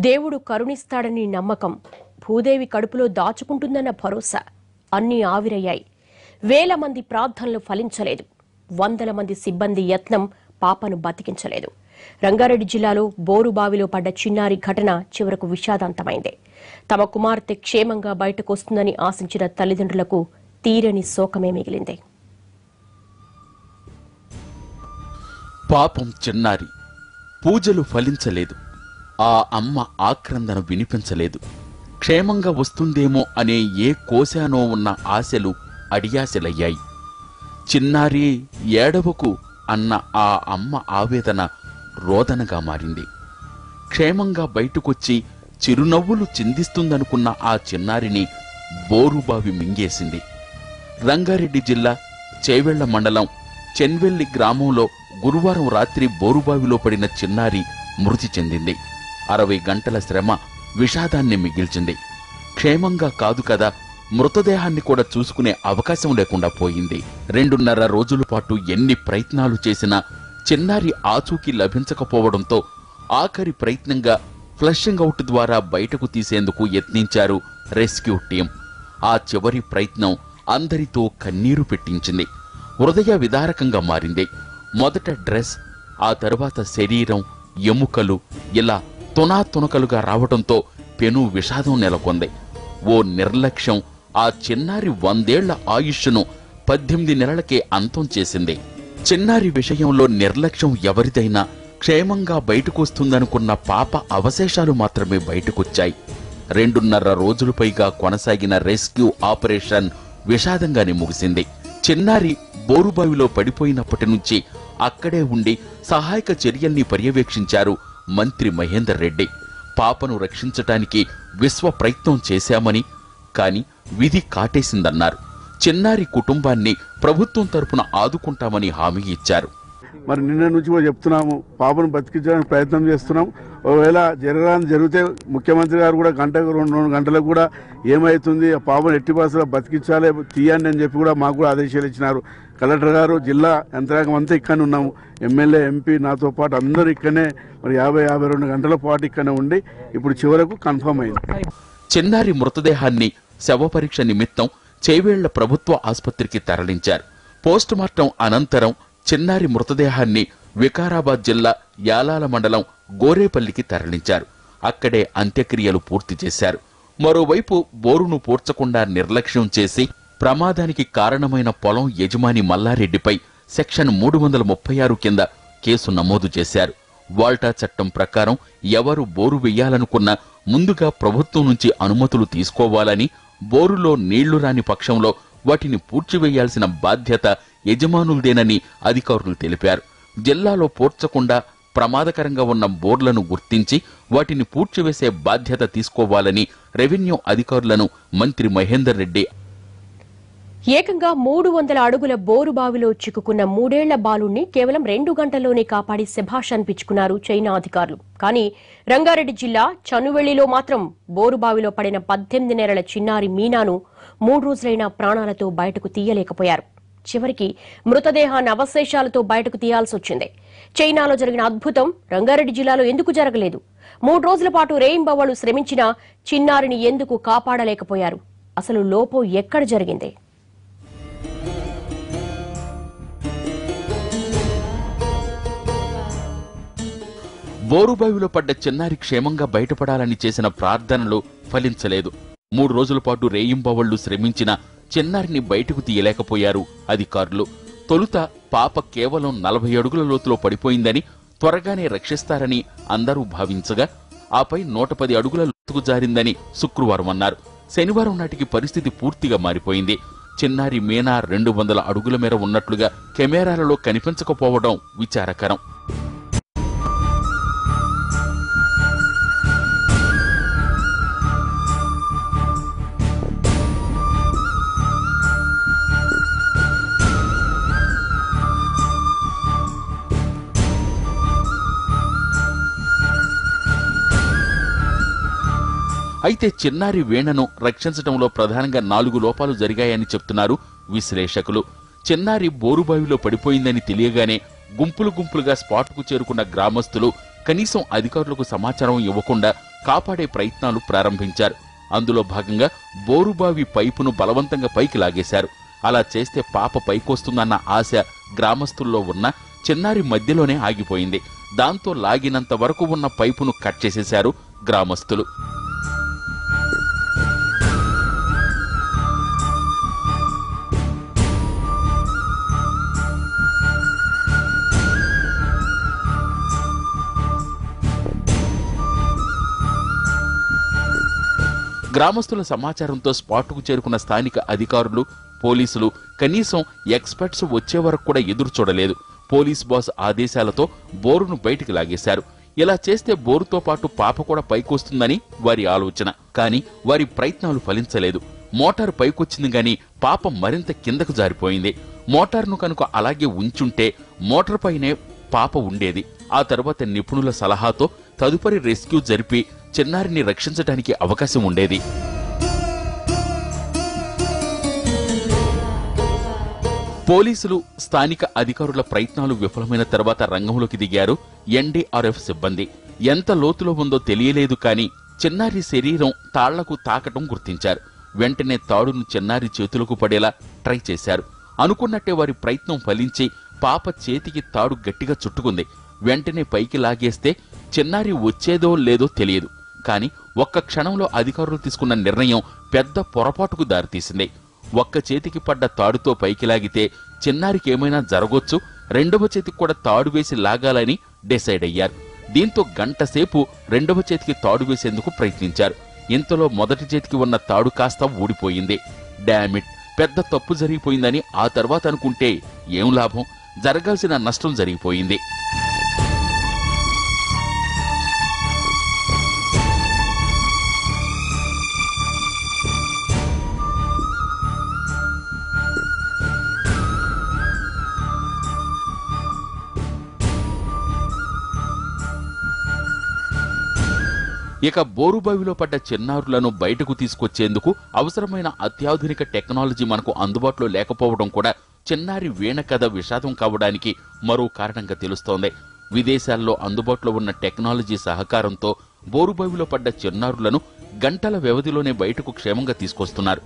దేవుడు కరుణిస్తాడని నమ్మకం. భూదేవి కడుపులో దాచుకుంటుందన్న భరోసా. అన్నీ ఆవిరయ్యాయి. వేల మంది ప్రార్థనలు ఫలించలేదు. వందల మంది సిబ్బంది యత్నం పాపను బతికించలేదు. రంగారెడ్డి జిల్లాలో బోరుబావిలో పడ్డ చిన్నారి ఘటన చివరకు విషాదాంతమైంది. తమ కుమార్తె క్షేమంగా బయటకు వస్తుందని ఆశించిన తల్లిదండ్రులకు తీరని శోకమే మిగిలింది. పాపం చిన్నారి. పూజలు ఫలించలేదు. ఆ అమ్మ ఆక్రందన వినిపించలేదు. క్షేమంగా వస్తుందేమో అనే ఏ కోశానో ఉన్న ఆశలు అడియాశలయ్యాయి. చిన్నారి ఏడవకు అన్న ఆ అమ్మ ఆవేదన రోదనగా మారింది. క్షేమంగా బయటకొచ్చి చిరునవ్వులు చిందిస్తుందనుకున్న ఆ చిన్నారిని బోరుబావి మింగేసింది. రంగారెడ్డి జిల్లా చేవెళ్ళ మండలం చెన్వెల్లి గ్రామంలో గురువారం రాత్రి బోరుబావిలో పడిన చిన్నారి మృతి చెందింది. అరవై గంటల శ్రమ విషాదాన్ని మిగిల్చింది. క్షేమంగా కాదు కదా మృతదేహాన్ని కూడా చూసుకునే అవకాశం లేకుండా పోయింది. రెండున్నర రోజుల పాటు ఎన్ని ప్రయత్నాలు చేసినా చిన్నారి ఆచూకీ లభించకపోవడంతో ఆఖరి ప్రయత్నంగా ఫ్లషింగ్ అవుట్ ద్వారా బయటకు తీసేందుకు యత్నించారు రెస్క్యూ టీం. ఆ చివరి ప్రయత్నం అందరితో కన్నీరు పెట్టించింది. హృదయ విదారకంగా మారింది. మొదట డ్రెస్ ఆ తరువాత శరీరం ఎముకలు ఇలా తునాతునకలుగా రావడంతో పెను విషాదం నెలకొంది. ఓ నిర్లక్ష్యం ఆ చిన్నారి వందేళ్ళ ఆయుష్ను పద్దెనిమిది నెలలకే అంతం చేసింది. చిన్నారి విషయంలో నిర్లక్ష్యం ఎవరిదైనా క్షేమంగా బయటకొస్తుందనుకున్న పాప అవశేషాలు మాత్రమే బయటకొచ్చాయి. రెండున్నర రోజులు పైగా కొనసాగిన రెస్క్యూ ఆపరేషన్ విషాదంగానే ముగిసింది. చిన్నారి బోరుబావిలో పడిపోయినప్పటి నుంచి అక్కడే ఉండి సహాయక చర్యల్ని పర్యవేక్షించారు మంత్రి మహేందర్ రెడ్డి పాపను రక్షించటానికి విశ్వ ప్రయత్నం చేశామని కాని విధి కాటేసిందన్నారు. చిన్నారి కుటుంబాన్ని ప్రభుత్వం తరపున ఆదుకుంటామని హామీ ఇచ్చారు. మరి నిన్న నుంచి కూడా చెప్తున్నాము పాపను బతికించడానికి ప్రయత్నం చేస్తున్నాం. ఒకవేళ జరగరాని జరిగితే ముఖ్యమంత్రి గారు కూడా గంటకు రెండు రెండు గంటలకు కూడా ఏమవుతుంది ఆ పాపను ఎట్టి పరిస్థితుల్లో బతికించాలి తీయండి అని చెప్పి కూడా మాకు కూడా ఆదేశాలు ఇచ్చినారు. కలెక్టర్ గారు జిల్లా యంత్రాంగం అంతా ఇక్కడనే ఉన్నాము. ఎమ్మెల్యే ఎంపీ నాతో పాటు అందరూ ఇక్కడనే మరి యాభై యాభై రెండు గంటల పాటు ఇక్కడనే ఉండి ఇప్పుడు చివరకు కన్ఫర్మ్ అయింది. చిన్నారి మృతదేహాన్ని శవ పరీక్ష నిమిత్తం చేవేళ్ళ ప్రభుత్వ ఆసుపత్రికి తరలించారు. పోస్టుమార్టం అనంతరం చిన్నారి మృతదేహాన్ని వికారాబాద్ జిల్లా యాలాల మండలం గోరేపల్లికి తరలించారు. అక్కడే అంత్యక్రియలు పూర్తి చేశారు. మరోవైపు బోరును పూడ్చకుండా నిర్లక్ష్యం చేసి ప్రమాదానికి కారణమైన పొలం యజమాని మల్లారెడ్డిపై సెక్షన్ మూడు వందల ముప్పై ఆరు కింద కేసు నమోదు చేశారు. వాల్టా చట్టం ప్రకారం ఎవరు బోరు వెయ్యాలనుకున్నా ముందుగా ప్రభుత్వం నుంచి అనుమతులు తీసుకోవాలని బోరులో నీళ్ళు రాని పక్షంలో వాటిని పూడ్చివేయాల్సిన బాధ్యత యజమానులదేనని అధికారులు తెలిపారు. జిల్లాలో పూడ్చకుండా ప్రమాదకరంగా ఉన్న బోర్లను గుర్తించి వాటిని పూడ్చివేసే బాధ్యత తీసుకోవాలని రెవెన్యూ అధికారులను మంత్రి మహేందర్ రెడ్డి ఏకంగా మూడు వందల అడుగుల బోరు బావిలో చిక్కుకున్న మూడేళ్ళ బాలుణ్ణి కేవలం రెండు గంటల్లోనే కాపాడి శభాష్ అనిపించుకున్నారు చైనా అధికారులు. కానీ రంగారెడ్డి జిల్లా చనువెళ్ళిలో మాత్రం బోరు బావిలో పడిన పద్దెనిమిది నెలల చిన్నారి మీనాను మూడు రోజులైనా ప్రాణాలతో బయటకు తీయలేకపోయారు. చివరికి మృతదేహాన్ని అవశేషాలతో బయటకు తీయాల్సి వచ్చింది. చైనాలో జరిగిన అద్భుతం రంగారెడ్డి జిల్లాలో ఎందుకు జరగలేదు? మూడు రోజుల పాటు రేయింబవళ్ళు శ్రమించినా చిన్నారిని ఎందుకు కాపాడలేకపోయారు? అసలు లోపం ఎక్కడ జరిగింది? బోరుబావిలో పడ్డ చిన్నారి క్షేమంగా బయటపడాలని చేసిన ప్రార్థనలు ఫలించలేదు. మూడు రోజుల పాటు రేయింబవళ్ళు శ్రమించిన చిన్నారిని బయటకు తీయలేకపోయారు అధికారులు. తొలుత పాప కేవలం నలభై అడుగుల లోతులో పడిపోయిందని త్వరగానే రక్షిస్తారని అందరూ భావించగా ఆపై నూట పది అడుగుల లోతుకు జారిందని శుక్రవారం అన్నారు. శనివారం నాటికి పరిస్థితి పూర్తిగా మారిపోయింది. చిన్నారి మీనా రెండు వందల అడుగుల మేర ఉన్నట్లుగా కెమెరాలలో కనిపించకపోవడం విచారకరం. అయితే చిన్నారి వీణను రక్షించడంలో ప్రధానంగా నాలుగు లోపాలు జరిగాయని చెప్తున్నారు విశ్లేషకులు. చిన్నారి బోరుబావిలో పడిపోయిందని తెలియగానే గుంపులు గుంపులుగా స్పాట్కు చేరుకున్న గ్రామస్తులు కనీసం అధికారులకు సమాచారం ఇవ్వకుండా కాపాడే ప్రయత్నాలు ప్రారంభించారు. అందులో భాగంగా బోరుబావి పైపును బలవంతంగా పైకి లాగేశారు. అలా చేస్తే పాప పైకొస్తుందన్న ఆశ గ్రామస్తుల్లో ఉన్న చిన్నారి మధ్యలోనే ఆగిపోయింది. దాంతో లాగినంత వరకు ఉన్న పైపును కట్ చేసేశారు గ్రామస్తులు. గ్రామస్తుల సమాచారంతో స్పాట్కు చేరుకున్న స్థానిక అధికారులు పోలీసులు కనీసం ఎక్స్పర్ట్స్ వచ్చే వరకు కూడా ఎదురు చూడలేదు. పోలీస్ బాస్ ఆదేశాలతో బోరును బయటికి లాగేశారు. ఇలా చేస్తే బోరుతో పాటు పాప కూడా పైకొస్తుందని వారి ఆలోచన. కానీ వారి ప్రయత్నాలు ఫలించలేదు. మోటార్ పైకొచ్చింది గాని పాప మరింత కిందకు జారిపోయింది. మోటార్ను కనుక అలాగే ఉంచుంటే మోటార్ పైనే పాప ఉండేది. ఆ తర్వాత నిపుణుల సలహాతో తదుపరి రెస్క్యూ జరిపి చిన్నారిని రక్షించడానికి అవకాశం ఉండేది. పోలీసులు స్థానిక అధికారుల ప్రయత్నాలు విఫలమైన తర్వాత రంగంలోకి దిగారు ఎన్డీఆర్ఎఫ్ సిబ్బంది. ఎంత లోతులో ఉందో తెలియలేదు కానీ చిన్నారి శరీరం తాళ్ళకు తాకటం గుర్తించారు. వెంటనే తాడును చిన్నారి చేతులకు పడేలా ట్రై చేశారు. అనుకున్నట్టే వారి ప్రయత్నం ఫలించి పాప చేతికి తాడు గట్టిగా చుట్టుకుంది. వెంటనే పైకి లాగేస్తే చిన్నారి వచ్చేదో లేదో తెలియదు. కానీ ఒక్క క్షణంలో అధికారులు తీసుకున్న నిర్ణయం పెద్ద పొరపాటుకు దారితీసింది. ఒక్క చేతికి పడ్డ తాడుతో పైకి లాగితే చిన్నారికేమైనా జరగొచ్చు రెండవ చేతికి కూడా తాడు వేసి లాగాలని డిసైడ్ అయ్యారు. దీంతో గంట సేపు రెండవ చేతికి తాడు వేసేందుకు ప్రయత్నించారు. ఇంతలో మొదటి చేతికి ఉన్న తాడు కాస్త ఊడిపోయింది. డామిట్ పెద్ద తప్పు జరిగిపోయిందని ఆ తర్వాత అనుకుంటే ఏం లాభం? జరగాల్సిన నష్టం జరిగిపోయింది. ఇక బోరుబావిలో పడ్డ చిన్నారులను బయటకు తీసుకొచ్చేందుకు అవసరమైన అత్యాధునిక టెక్నాలజీ మనకు అందుబాటులో లేకపోవడం కూడా చిన్నారి వీణ కథ విషాదం కావడానికి మరో కారణంగా తెలుస్తోంది. విదేశాల్లో అందుబాటులో ఉన్న టెక్నాలజీ సహకారంతో బోరుబావిలో పడ్డ చిన్నారులను గంటల వ్యవధిలోనే బయటకు క్షేమంగా తీసుకొస్తున్నారు.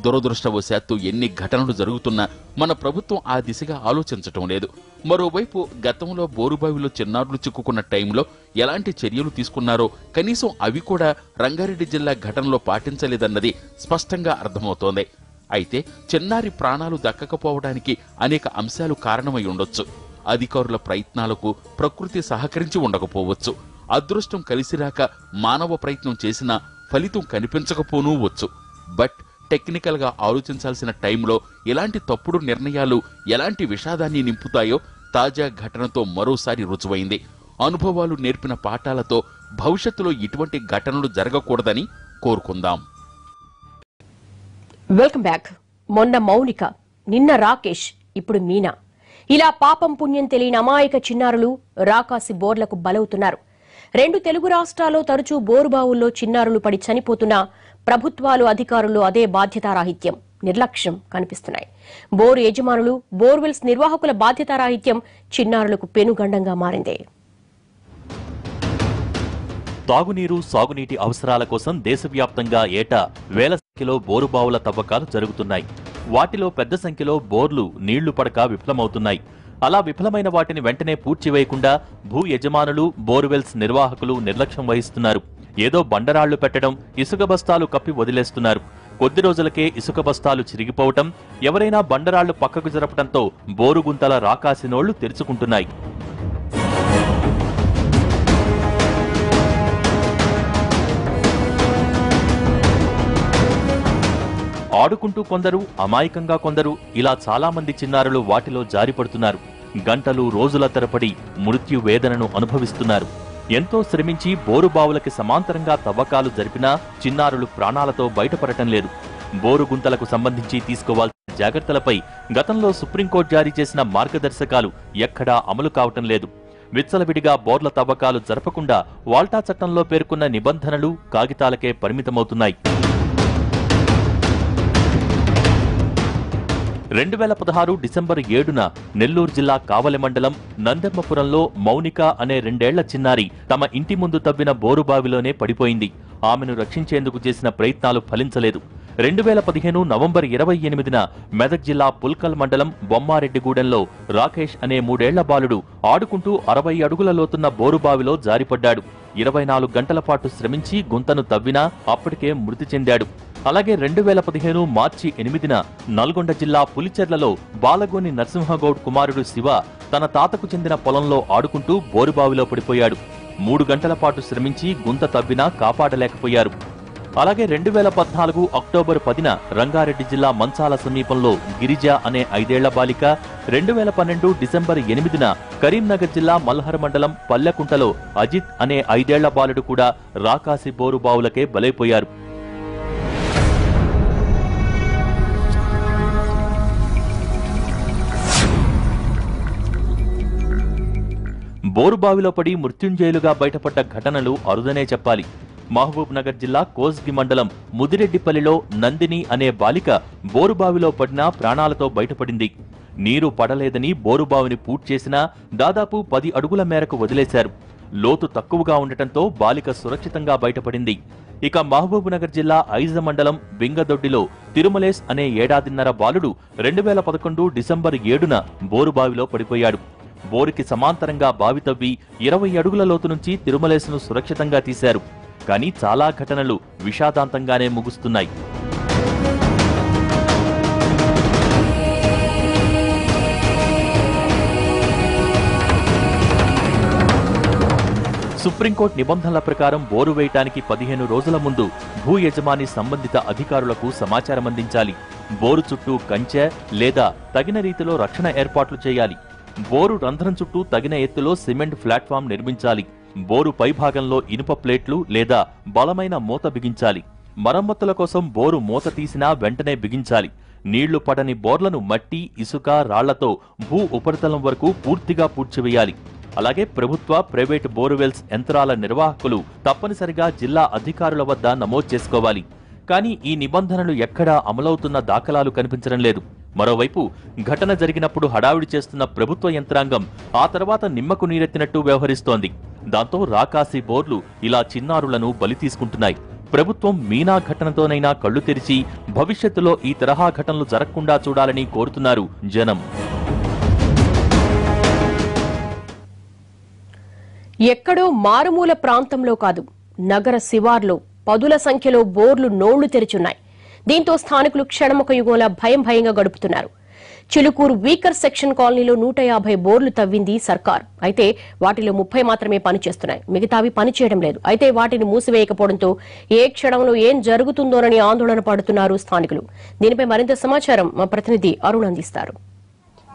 దురదృష్టవశాత్తు ఎన్ని ఘటనలు జరుగుతున్నా మన ప్రభుత్వం ఆ దిశగా ఆలోచించటం లేదు. మరోవైపు గతంలో బోరుబావిలో చిన్నారులు చిక్కుకున్న టైంలో ఎలాంటి చర్యలు తీసుకున్నారో కనీసం అవి కూడా రంగారెడ్డి జిల్లా ఘటనలో పాటించలేదన్నది స్పష్టంగా అర్థమవుతోంది. అయితే చిన్నారి ప్రాణాలు దక్కకపోవడానికి అనేక అంశాలు కారణమై ఉండొచ్చు. అధికారుల ప్రయత్నాలకు ప్రకృతి సహకరించి ఉండకపోవచ్చు. అదృష్టం కలిసిరాక మానవ ప్రయత్నం చేసినా ఫలితం కనిపించకపోనూ వచ్చు. బట్ టెక్నికల్గా ఆలోచించాల్సిన టైంలో ఎలాంటి తప్పుడు నిర్ణయాలు ఎలాంటి విషాదాన్ని నింపుతాయో తాజా ఘటనతో మరోసారి రుజువైంది. అనుభవాలు నేర్పిన పాఠాలతో భవిష్యత్తులో ఇటువంటి ఘటనలు జరగకూడదని కోరుకుందాం. వెల్కమ్ బ్యాక్ మొన్న మౌనిక నిన్న రాకేష్ ఇప్పుడు మీనా. ఇలా పాపం పుణ్యం తెలియని అమాయక చిన్నారులు రాకాసి బోర్లకు బలవుతున్నారు. రెండు తెలుగు రాష్ట్రాల్లో తరచూ బోరుబావుల్లో చిన్నారులు పడి చనిపోతున్నా ప్రభుత్వాలు అధికారులు అదే బాధ్యతారాహిత్యం. నిర్లక్ష్యం కనిపిస్తున్నాయి. బోరు యజమానులు బోర్వెల్స్ నిర్వాహకుల బాధ్యతారాహిత్యం చిన్నారులకు పెనుగండంగా మారింది. తాగునీరు సాగునీటి అవసరాల కోసం దేశవ్యాప్తంగా ఏటా వేల సంఖ్యలో బోరుబావుల తవ్వకాలు జరుగుతున్నాయి. వాటిలో పెద్ద సంఖ్యలో బోర్లు నీళ్ళు పడక విఫలమవుతున్నాయి. అలా విఫలమైన వాటిని వెంటనే పూడ్చివేయకుండా భూ యజమానులు బోర్వెల్స్ నిర్వాహకులు నిర్లక్ష్యం వహిస్తున్నారు. ఏదో బండరాళ్ళు పెట్టడం ఇసుక బస్తాలు కప్పి వదిలేస్తున్నారు. కొద్ది రోజులకే ఇసుక బస్తాలు చిరిగిపోవటం ఎవరైనా బండరాళ్ళు పక్కకు జరపడంతో బోరుగుంతల రాకాసినోళ్ళు తెరుచుకుంటున్నాయి. ఆడుకుంటూ కొందరు అమాయకంగా కొందరు ఇలా చాలామంది చిన్నారులు వాటిలో జారిపడుతున్నారు. గంటలు రోజుల తరపడి మృత్యు వేదనను అనుభవిస్తున్నారు. ఎంతో శ్రమించి బోరుబావులకి సమాంతరంగా తవ్వకాలు జరిపినా చిన్నారులు ప్రాణాలతో బయటపడటం లేదు. బోరు గుంతలకు సంబంధించి తీసుకోవాల్సిన జాగ్రత్తలపై గతంలో సుప్రీంకోర్టు జారీ చేసిన మార్గదర్శకాలు ఎక్కడా అమలు కావటం లేదు. విచ్చలవిడిగా బోర్ల తవ్వకాలు జరపకుండా వాల్టా చట్టంలో పేర్కొన్న నిబంధనలు కాగితాలకే పరిమితమవుతున్నాయి. రెండు వేల పదహారు డిసెంబర్ ఏడున నెల్లూరు జిల్లా కావలి మండలం నందెమ్మపురంలో మౌనిక అనే రెండేళ్ళ చిన్నారి తమ ఇంటి ముందు తవ్విన బోరుబావిలోనే పడిపోయింది. ఆమెను రక్షించేందుకు చేసిన ప్రయత్నాలు ఫలించలేదు. రెండు వేల పదిహేను నవంబర్ ఇరవై ఎనిమిదిన మెదక్ జిల్లా పుల్కల్ మండలం బొమ్మారెడ్డిగూడెంలో రాకేష్ అనే మూడేళ్ళ బాలుడు ఆడుకుంటూ అరవై అడుగుల లోతున్న బోరుబావిలో జారిపడ్డాడు. ఇరవై నాలుగు గంటల పాటు శ్రమించి గుంతను తవ్వినా అప్పటికే మృతి చెందాడు. అలాగే రెండు వేల పదిహేను మార్చి ఎనిమిదిన నల్గొండ జిల్లా పులిచెర్లలో బాలగోని నరసింహగౌడ్ కుమారుడు శివ తన తాతకు చెందిన పొలంలో ఆడుకుంటూ బోరుబావిలో పడిపోయాడు. మూడు గంటల పాటు శ్రమించి గుంత తవ్వినా కాపాడలేకపోయారు. అలాగే రెండు వేల పద్నాలుగు అక్టోబర్ పదిన రంగారెడ్డి జిల్లా మంచాల సమీపంలో గిరిజ అనే ఐదేళ్ళ బాలిక రెండు వేల పన్నెండు డిసెంబర్ ఎనిమిదిన కరీంనగర్ జిల్లా మల్హర్ మండలం పల్లెకుంటలో అజిత్ అనే ఐదేళ్ళ బాలుడు కూడా రాకాసి బోరు బావులకే బలైపోయారు. బోరుబావిలో పడి మృత్యుంజయులుగా బయటపడ్డ ఘటనలు అరుదనే చెప్పాలి. మహబూబ్ నగర్ జిల్లా కోస్గి మండలం ముదిరెడ్డిపల్లిలో నందిని అనే బాలిక బోరుబావిలో పడినా ప్రాణాలతో బయటపడింది. నీరు పడలేదని బోరుబావిని పూడ్చేసినా దాదాపు పది అడుగుల మేరకు వదిలేశారు. లోతు తక్కువగా ఉండటంతో బాలిక సురక్షితంగా బయటపడింది. ఇక మహబూబ్ నగర్ జిల్లా ఐజ మండలం బింగదొడ్డిలో తిరుమలేస్ అనే ఏడాదిన్నర బాలుడు రెండు వేల పదకొండు డిసెంబర్ ఏడున బోరుబావిలో పడిపోయాడు. బోరుకి సమాంతరంగా బావి తవ్వి ఇరవై అడుగుల లోతు నుంచి తిరుమలేసును సురక్షితంగా తీశారు. కానీ చాలా ఘటనలు విషాదాంతంగానే ముగుస్తున్నాయి. సుప్రీంకోర్టు నిబంధనల ప్రకారం బోరు వేయటానికి పదిహేను రోజుల ముందు భూ యజమాని సంబంధిత అధికారులకు సమాచారం అందించాలి బోరు చుట్టూ కంచె లేదా తగిన రీతిలో రక్షణ ఏర్పాట్లు చేయాలి. బోరు రంధ్రం చుట్టూ తగిన ఎత్తులో సిమెంట్ ప్లాట్ఫామ్ నిర్మించాలి. బోరు పైభాగంలో ఇనుప ప్లేట్లు లేదా బలమైన మూత బిగించాలి. మరమ్మతుల కోసం బోరు మూత తీసినా వెంటనే బిగించాలి. నీళ్ళు పడని బోర్లను మట్టి ఇసుక రాళ్ళతో భూ ఉపరితలం వరకు పూర్తిగా పూడ్చివేయాలి. అలాగే ప్రభుత్వ ప్రైవేటు బోరువెల్స్ యంత్రాల నిర్వాహకులు తప్పనిసరిగా జిల్లా అధికారుల వద్ద నమోదు చేసుకోవాలి. కానీ ఈ నిబంధనలు ఎక్కడా అమలవుతున్న దాఖలాలు కనిపించడం లేదు. మరోవైపు ఘటన జరిగినప్పుడు హడావిడి చేస్తున్న ప్రభుత్వ యంత్రాంగం ఆ తర్వాత నిమ్మకు నీరెత్తినట్టు వ్యవహరిస్తోంది. దాంతో రాకాసి బోర్లు ఇలా చిన్నారులను బలి తీసుకుంటున్నాయి. ప్రభుత్వం మీనా ఘటనతోనైనా కళ్ళు తెరిచి భవిష్యత్తులో ఈ తరహా ఘటనలు జరగకుండా చూడాలని కోరుతున్నారు జనం. ఎక్కడో మారుమూల ప్రాంతంలో కాదు నగర శివార్లో పదుల సంఖ్యలో బోర్లు నోళ్ళు తెరిచున్నాయి. దీంతో స్థానికులు క్షణముఖ యుగంలా భయం భయంగా గడుపుతున్నారు. చిలుకూరు వీకర్ సెక్షన్ కాలనీలో నూట యాభై బోర్లు తవ్వింది సర్కార్. అయితే వాటిలో ముప్పై మాత్రమే పనిచేస్తున్నాయి. మిగతావి పనిచేయడం లేదు. అయితే వాటిని మూసివేయకపోవడంతో ఏ క్షణంలో ఏం జరుగుతుందోనని ఆందోళన పడుతున్నారు స్థానికులు. దీనిపై మరింత సమాచారం మా ప్రతినిధి అరుణ్ అందిస్తారు.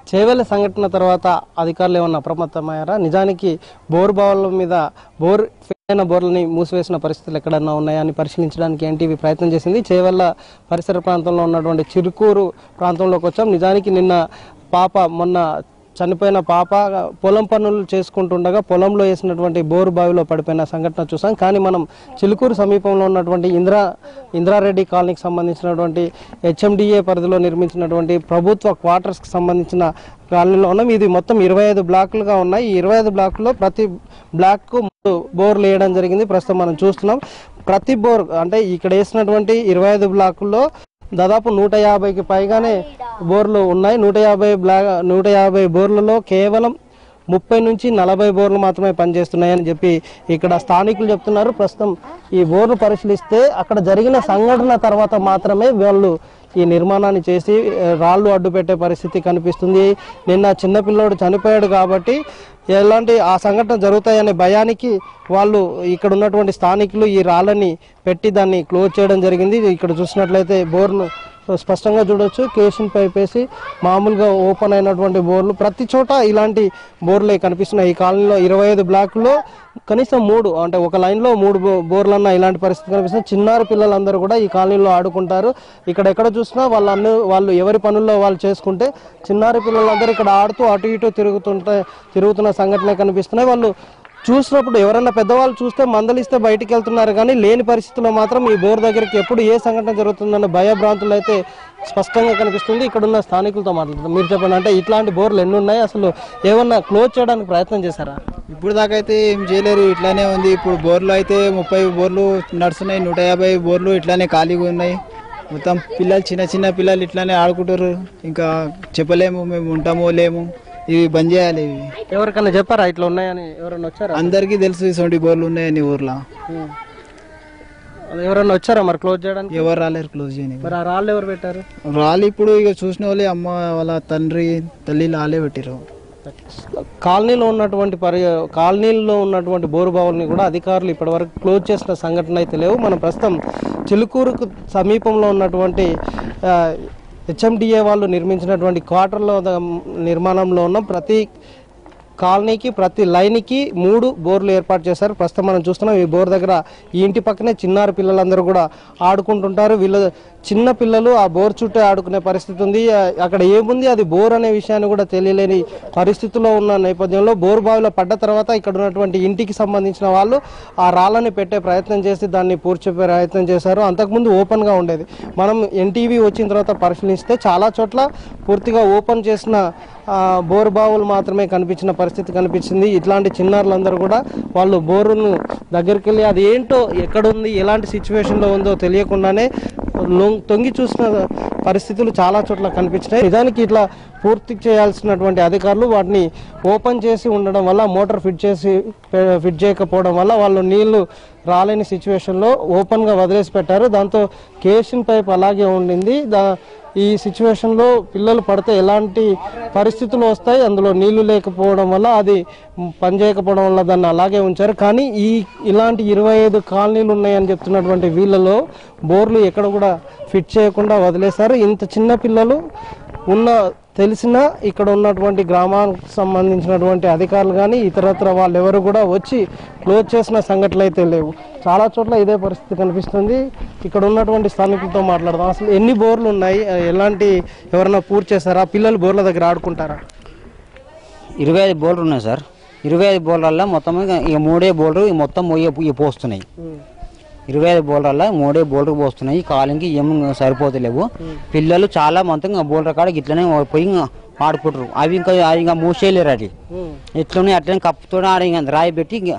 చేవెళ్ళ సంఘటన తర్వాత అధికారులు ఏమన్నా అప్రమత్తమయ్యారా? నిజానికి బోర్ బావుల మీద బోర్ అయిన బోర్లని మూసివేసిన పరిస్థితులు ఎక్కడన్నా ఉన్నాయా అని పరిశీలించడానికి ఎన్టీవీ ప్రయత్నం చేసింది. చేవెళ్ళ పరిసర ప్రాంతంలో ఉన్నటువంటి చిరుకూరు ప్రాంతంలోకి వచ్చాం. నిజానికి నిన్న పాప మొన్న చనిపోయిన పాప పొలం పనులు చేసుకుంటుండగా పొలంలో వేసినటువంటి బోరు బావిలో పడిపోయిన సంఘటన చూసాం. కానీ మనం చిలుకూరు సమీపంలో ఉన్నటువంటి ఇందిరా ఇంద్రారెడ్డి కాలనీకి సంబంధించినటువంటి హెచ్ఎండిఏ పరిధిలో నిర్మించినటువంటి ప్రభుత్వ క్వార్టర్స్కి సంబంధించిన కాలనీలో ఉన్నాం. ఇది మొత్తం ఇరవై ఐదు బ్లాకులుగా ఉన్నాయి. ఈ ఇరవై ఐదు బ్లాకుల్లో ప్రతి బ్లాక్కు బోర్లు వేయడం జరిగింది. ప్రస్తుతం మనం చూస్తున్నాం. ప్రతి బోర్ అంటే ఇక్కడ వేసినటువంటి ఇరవై ఐదు బ్లాకుల్లో దాదాపు నూట యాభైకి పైగానే బోర్లు ఉన్నాయి. నూట యాభై బ్లా నూట యాభై బోర్లలో కేవలం ముప్పై నుంచి నలభై బోర్లు మాత్రమే పనిచేస్తున్నాయని చెప్పి ఇక్కడ స్థానికులు చెప్తున్నారు. ప్రస్తుతం ఈ బోర్లు పరిశీలిస్తే అక్కడ జరిగిన సంఘటన తర్వాత మాత్రమే వాళ్ళు ఈ నిర్మాణాన్ని చేసి రాళ్ళు అడ్డు పెట్టే పరిస్థితి కనిపిస్తుంది. నిన్న చిన్నపిల్లోడు చనిపోయాడు కాబట్టి ఎలాంటి ఆ సంఘటన జరుగుతాయనే భయానికి వాళ్ళు ఇక్కడ ఉన్నటువంటి స్థానికులు ఈ రాళ్ళని పెట్టి దాన్ని క్లోజ్ చేయడం జరిగింది. ఇక్కడ చూసినట్లయితే బోర్ను స్పష్టంగా చూడొచ్చు. కేషన్ పైప్ వేసి మామూలుగా ఓపెన్ అయినటువంటి బోర్లు ప్రతి చోట ఇలాంటి బోర్లే కనిపిస్తున్నాయి. ఈ కాలనీలో ఇరవై ఐదు బ్లాకుల్లో కనీసం మూడు అంటే ఒక లైన్లో మూడు బోర్లు బోర్లన్నా ఇలాంటి పరిస్థితి కనిపిస్తుంది. చిన్నారు పిల్లలందరూ కూడా ఈ కాలనీలో ఆడుకుంటారు. ఇక్కడ ఎక్కడ చూసినా వాళ్ళు వాళ్ళు ఎవరి పనుల్లో వాళ్ళు చేసుకుంటే చిన్నారి పిల్లలందరూ ఇక్కడ ఆడుతూ అటు ఇటు తిరుగుతుంటే తిరుగుతున్న సంఘటనలు కనిపిస్తున్నాయి. వాళ్ళు చూసినప్పుడు ఎవరైనా పెద్దవాళ్ళు చూస్తే మందలిస్తే బయటికి వెళ్తున్నారు కానీ లేని పరిస్థితుల్లో మాత్రం ఈ బోర్ దగ్గరికి ఎప్పుడు ఏ సంఘటన జరుగుతుందన్న భయభ్రాంతులు అయితే స్పష్టంగా కనిపిస్తుంది. ఇక్కడ ఉన్న స్థానికులతో మాట్లాడుతాం మీరు చెప్పండి అంటే ఇట్లాంటి బోర్లు ఎన్ని ఉన్నాయి? అసలు ఏమన్నా క్లోజ్ చేయడానికి ప్రయత్నం చేశారా? ఇప్పుడు దాకా అయితే ఏం చేయలేరు. ఇట్లానే ఉంది. ఇప్పుడు బోర్లు అయితే ముప్పై బోర్లు నడుస్తున్నాయి. నూట యాభై బోర్లు ఇట్లానే ఖాళీగా ఉన్నాయి. మొత్తం పిల్లలు చిన్న చిన్న పిల్లలు ఇట్లానే ఆడుకుంటారు. ఇంకా చెప్పలేము. మేము ఉంటామో లేము ఇవి బంద్ చేయాలి ఇవి. ఎవరికన్నా చెప్పారా? ఇట్లా ఉన్నాయని ఎవరన్నా వచ్చారా? అందరికీ తెలుసు ఇటువంటి బోర్లు ఉన్నాయని ఊర్లో. ఎవరన్నా వచ్చారా మరి క్లోజ్ చేయడానికి? ఎవరు రాలేరు క్లోజ్ చేయని మరి ఆ రాళ్ళు ఎవరు పెట్టారు? రాళ్ళు ఇప్పుడు ఇక చూసిన వాళ్ళే అమ్మ వాళ్ళ తండ్రి తల్లి లాలే పెట్టిరు కాలనీలో ఉన్నటువంటి పరి కాలనీల్లో ఉన్నటువంటి బోరు బావుల్ని కూడా అధికారులు ఇప్పటివరకు క్లోజ్ చేసిన సంఘటన అయితే లేవు. మనం ప్రస్తుతం చిలుకూరుకు సమీపంలో ఉన్నటువంటి హెచ్ఎండిఏ వాళ్ళు నిర్మించినటువంటి క్వార్టర్లో నిర్మాణంలో ఉన్న ప్రతి కాలనీకి ప్రతి లైన్కి మూడు బోర్లు ఏర్పాటు చేశారు. ప్రస్తుతం మనం చూస్తున్నాం ఈ బోర్ దగ్గర ఈ ఇంటి పక్కనే చిన్నారు పిల్లలందరూ కూడా ఆడుకుంటుంటారు. వీళ్ళ చిన్న పిల్లలు ఆ బోర్ చుట్టూ ఆడుకునే పరిస్థితి ఉంది. అక్కడ ఏముంది? అది బోర్ అనే విషయాన్ని కూడా తెలియలేని పరిస్థితిలో ఉన్న నేపథ్యంలో బోర్ బావిలో పడ్డ తర్వాత ఇక్కడ ఉన్నటువంటి ఇంటికి సంబంధించిన వాళ్ళు ఆ రాళ్ళని పెట్టే ప్రయత్నం చేసి దాన్ని పూడ్చే ప్రయత్నం చేశారు. అంతకుముందు ఓపెన్గా ఉండేది. మనం ఎన్టీవీ వచ్చిన తర్వాత పరిశీలిస్తే చాలా చోట్ల పూర్తిగా ఓపెన్ చేసిన బోర్ బోరు బావులు మాత్రమే కనిపించిన పరిస్థితి కనిపించింది. ఇట్లాంటి చిన్నారులందరూ కూడా వాళ్ళు బోరును దగ్గరికి వెళ్ళి అది ఏంటో ఎక్కడుంది ఎలాంటి సిచ్యువేషన్లో ఉందో తెలియకుండానే తొంగి చూసిన పరిస్థితులు చాలా చోట్ల కనిపించినాయి. నిజానికి ఇట్లా పూర్తి చేయాల్సినటువంటి అధికారులు వాటిని ఓపెన్ చేసి ఉండడం వల్ల మోటార్ ఫిట్ చేసి ఫిట్ చేయకపోవడం వల్ల వాళ్ళు నీళ్ళు రాలేని సిచ్యువేషన్లో ఓపెన్గా వదిలేసి పెట్టారు దాంతో కేషన్ పైప్ అలాగే ఉండింది. దా ఈ సిచ్యువేషన్లో పిల్లలు పడితే ఎలాంటి పరిస్థితులు వస్తాయి? అందులో నీళ్ళు లేకపోవడం వల్ల అది పనిచేయకపోవడం వల్ల దాన్ని అలాగే ఉంచారు. కానీ ఈ ఇలాంటి ఇరవై ఐదు కాలనీలు ఉన్నాయని చెప్తున్నటువంటి వీళ్ళలో బోర్లు ఎక్కడ కూడా ఫిట్ చేయకుండా వదిలేశారు. ఇంత చిన్న పిల్లలు ఉన్న తెలిసిన ఇక్కడ ఉన్నటువంటి గ్రామానికి సంబంధించినటువంటి అధికారులు కానీ ఇతరత్ర వాళ్ళు ఎవరు కూడా వచ్చి క్లోజ్ చేసిన సంఘటనలు అయితే లేవు. చాలా చోట్ల ఇదే పరిస్థితి కనిపిస్తుంది. ఇక్కడ ఉన్నటువంటి స్థానికులతో మాట్లాడదాం. అసలు ఎన్ని బోర్లు ఉన్నాయి? ఎలాంటి ఎవరైనా పూర్తి చేశారా? పిల్లలు బోర్ల దగ్గర ఆడుకుంటారా? ఇరవై ఐదు బౌలర్ ఉన్నాయి సార్. ఇరవై ఐదు బౌలర్ల మొత్తం ఇక ఇక మూడే ఇక మొత్తం ఇక పోస్తున్నాయి. ఇరవై ఐదు బౌలర్ల మూడే బౌలర్ పోస్తున్నాయి. కాలింగ్కి ఏం సరిపోతలేవు. పిల్లలు చాలా మొత్తం బౌలర్ కాడ ఇట్లనే పోయి ఇంక ఆడుకుంటారు అవి ఇంకా అవి ఇంకా మూసేయలేరు అది. ఇట్లనే అట్లనే కప్పుతో ఆడ ఇంకా రాయి పెట్టి ఇంక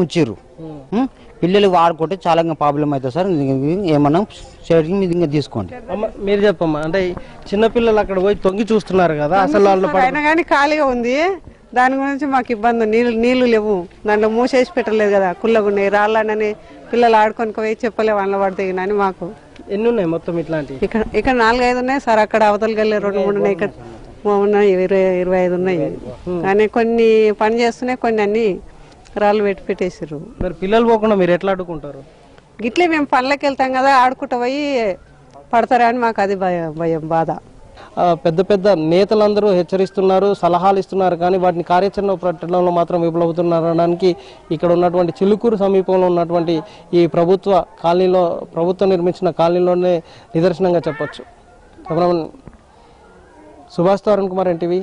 ఉంచిర్రు. ఉం? పిల్లలు ఆడుకుంటే చాలా ఇంకా ప్రాబ్లం అవుతుంది సార్. ఏమన్నా షేరింగ్ మీద ఇంకా తీసుకోండి. అమ్మ మీరు చెప్పమ్మా. అంటే ఈ చిన్న పిల్లలు అక్కడ పోయి తొంగి చూస్తున్నారు కదా అసలు వాళ్ళు కానీ ఖాళీగా ఉంది. దాని గురించి మాకు ఇబ్బంది. నీళ్ళు నీళ్ళు లేవు. దాంట్లో మూసేసి పెట్టలేదు కదా కుళ్ళగున్నాయి రాళ్ళనని పిల్లలు ఆడుకొని పోయి చెప్పలేవు అందులో పడితే అని మాకు. ఎన్ని ఉన్నాయి మొత్తం ఇట్లాంటి ఇక్కడ ఇక్కడ నాలుగైదు ఉన్నాయి సార్. అక్కడ అవతలకి వెళ్ళి రెండు మూడు ఉన్నాయి. ఇక్కడ ఉన్నాయి ఇరవై ఇరవై ఐదు ఉన్నాయి. కానీ కొన్ని పని చేస్తున్నాయి కొన్ని అన్ని రాళ్ళు పెట్టి పెట్టేసారు మరి పిల్లలు పోకుండా మీరు ఎట్లా ఆడుకుంటారు? గిట్లే మేము పనులకు వెళ్తాం కదా ఆడుకుంటూ పోయి పడతారా అని మాకు అది భయం భయం బాధ. పెద్ద పెద్ద నేతలందరూ హెచ్చరిస్తున్నారు సలహాలు ఇస్తున్నారు కానీ వాటిని కార్యాచరణ పెట్టడంలో మాత్రం విఫలవుతున్నారు అనడానికి ఇక్కడ ఉన్నటువంటి చిలుకూరు సమీపంలో ఉన్నటువంటి ఈ ప్రభుత్వ కాలనీలో ప్రభుత్వం నిర్మించిన కాలనీలోనే నిదర్శనంగా చెప్పొచ్చు. సుభాష్ అరుణ్ కుమార్ ఎన్టీవీ.